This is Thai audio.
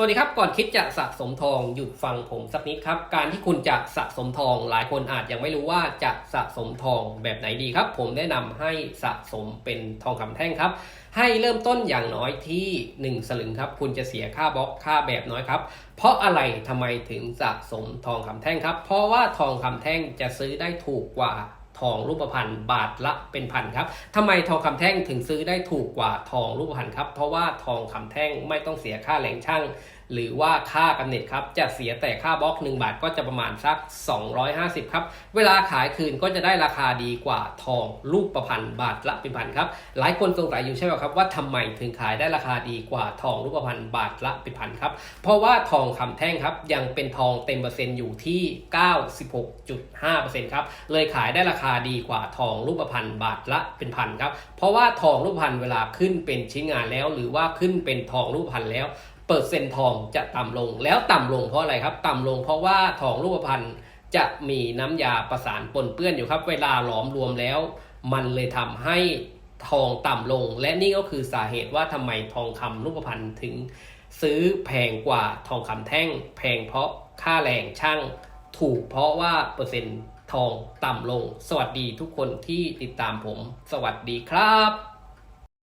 สวัสดีครับก่อนคิดจะสะสมทองหยุดฟังผมสักนิดครับ การที่คุณจะสะสมทองหลายคนอาจยังไม่รู้ว่าจะสะสมทองแบบไหนดีครับ ผมแนะนำให้สะสมเป็นทองคำแท่งครับ ให้เริ่มต้นอย่างน้อยที่ 1 สลึงครับ คุณจะเสียค่าบล็อกค่าแบบน้อยครับ เพราะอะไรทำไมถึงสะสมทองคำแท่งครับ เพราะว่าทองคำแท่งจะซื้อได้ถูกกว่า ทองรูปพรรณบาทละเป็นพันครับทำไมทองคำแท่งถึงซื้อได้ถูกกว่าทองรูปพรรณครับ เพราะว่าทองคำแท่งไม่ต้องเสียค่าแรงช่าง หรือว่าค่ากำเนิดครับ จะเสียแต่ค่าบล็อก 1 บาทก็จะประมาณสัก 250 ครับ เวลาขายคืนก็จะได้ราคาดีกว่าทองรูปประพันธ์บาทละเป็นพันครับ หลายคนสงสัยอยู่ใช่ไหมครับว่าทำไมถึงขายได้ราคาดีกว่าทองรูประพรรณบาทละเป็นพันครับ เพราะว่าทองคำแท่งครับยังเป็นทองเต็มเปอร์เซ็นต์อยู่ที่ 96.5%ครับ เลยขายได้ราคาดีกว่าทองรูประพรรณบาทละเป็นพันครับ เพราะว่าทองรูปพรรณเวลาขึ้นเป็นชิ้นงานแล้ว หรือว่าขึ้นเป็นทองรูปพรรณแล้ว เปอร์เซ็นต์ทองจะต่ำลง แล้วต่ำลงเพราะอะไรครับ ต่ำลงเพราะว่าทองรูปพรรณจะมีน้ำยาประสานปนเปื้อนอยู่ครับ เวลาหลอมรวมแล้ว มันเลยทำให้ทองต่ำลง และนี่ก็คือสาเหตุว่าทำไมทองคำรูปพรรณถึง ซื้อแพงกว่าทองคำแท่ง แพงเพราะค่าแรงช่างถูกเพราะว่าเปอร์เซ็นต์ทองต่ำลง สวัสดีทุกคนที่ติดตามผม สวัสดีครับ